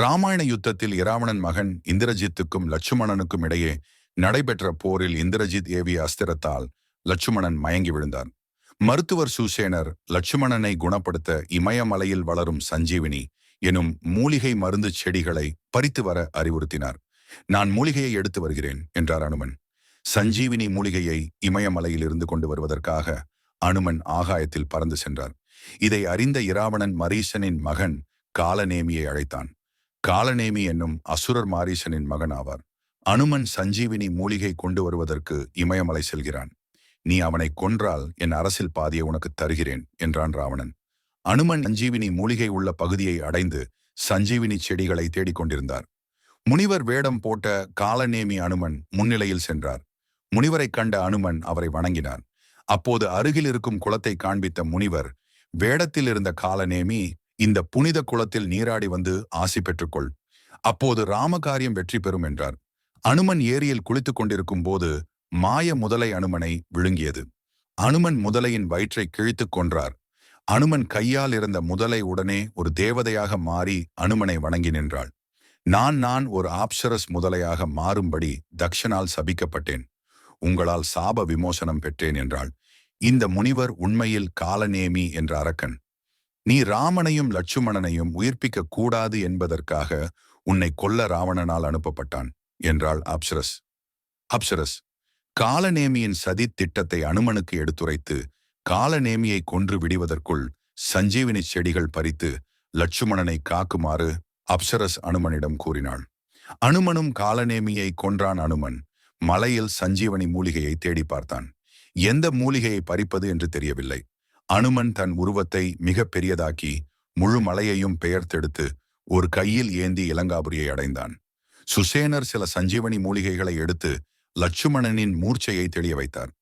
ராமாயண யுத்தத்தில் இராவணன் மகன் இந்திரஜித்துக்கும் லட்சுமணனுக்கும் இடையே நடைபெற்ற போரில் இந்திரஜித் ஏவிய அஸ்திரத்தால் லட்சுமணன் மயங்கி விழுந்தார். மருத்துவர் சூசேனர் லட்சுமணனை குணப்படுத்த இமயமலையில் வளரும் சஞ்சீவினி எனும் மூலிகை மருந்து செடிகளை பறித்து வர அறிவுறுத்தினார். நான் மூலிகையை எடுத்து வருகிறேன் என்றார் அனுமன். சஞ்சீவினி மூலிகையை இமயமலையில் இருந்து கொண்டு வருவதற்காக அனுமன் ஆகாயத்தில் பறந்து சென்றார். இதை அறிந்த இராவணன் மரீசனின் மகன் காலநேமியை அழைத்தான். காலநேமி என்னும் அசுரர் மாரீசனின் மகன் ஆவார் அனுமன் சஞ்சீவினி மூலிகை கொண்டு வருவதற்கு இமயமலை செல்கிறான். நீ அவனை கொன்றால் என் அரசில் பாதியை உனக்கு தருகிறேன் என்றான் ராவணன். அனுமன் சஞ்சீவினி மூலிகை உள்ள பகுதியை அடைந்து சஞ்சீவினி செடிகளை தேடிக் கொண்டிருந்தார் முனிவர் வேடம் போட்ட காலநேமி அனுமன் முன்னிலையில் சென்றார். முனிவரைக் கண்ட அனுமன் அவரை வணங்கினார். அப்போது அருகில் இருக்கும் குளத்தை காண்பித்த முனிவர் வேடத்தில் இருந்த காலநேமி இந்த புனித குளத்தில் நீராடி வந்து ஆசி பெற்றுக்கொள். அப்போது ராமகாரியம் வெற்றி பெறும் என்றார். அனுமன் ஏரியில் குளித்துக் கொண்டிருக்கும் போது மாய முதலை அனுமனை விழுங்கியது. அனுமன் முதலையின் வயிற்றை கிழித்துக் கொன்றார். அனுமன் கையால் இருந்த முதலை உடனே ஒரு தேவதையாக மாறி அனுமனை வணங்கி நின்றாள். நான் நான் ஒரு ஆப்சரஸ் முதலையாக மாறும்படி தக்ஷனால் சபிக்கப்பட்டேன். உங்களால் சாப விமோசனம் பெற்றேன் என்றாள். இந்த முனிவர் உண்மையில் காலநேமி என்ற அரக்கன். நீ ராமனையும் லட்சுமணனையும் உயிர்ப்பிக்க கூடாது என்பதற்காக உன்னை கொல்ல ராவணனால் அனுப்பப்பட்டான் என்றாள் அப்சரஸ். அப்சரஸ் காலநேமியின் சதி திட்டத்தை அனுமனுக்கு எடுத்துரைத்து காலநேமியை கொன்று விடுவதற்குள் சஞ்சீவினி செடிகள் பறித்து லட்சுமணனை காக்குமாறு அப்சரஸ் அனுமனிடம் கூறினாள். அனுமனும் காலநேமியை கொன்றான் அனுமன். மலையில் சஞ்சீவனி மூலிகையை தேடி பார்த்தான். எந்த மூலிகையை பறிப்பது என்று தெரியவில்லை. அனுமன் தன் உருவத்தை மிக பெரியதாக்கி முழு மலையையும் பெயர்த்தெடுத்து ஒரு கையில் ஏந்தி இளங்காபுரியை அடைந்தான். சுசேனர் சில சஞ்சீவனி மூலிகைகளை எடுத்து லட்சுமணனின் மூர்ச்சையை தெளிய வைத்தார்.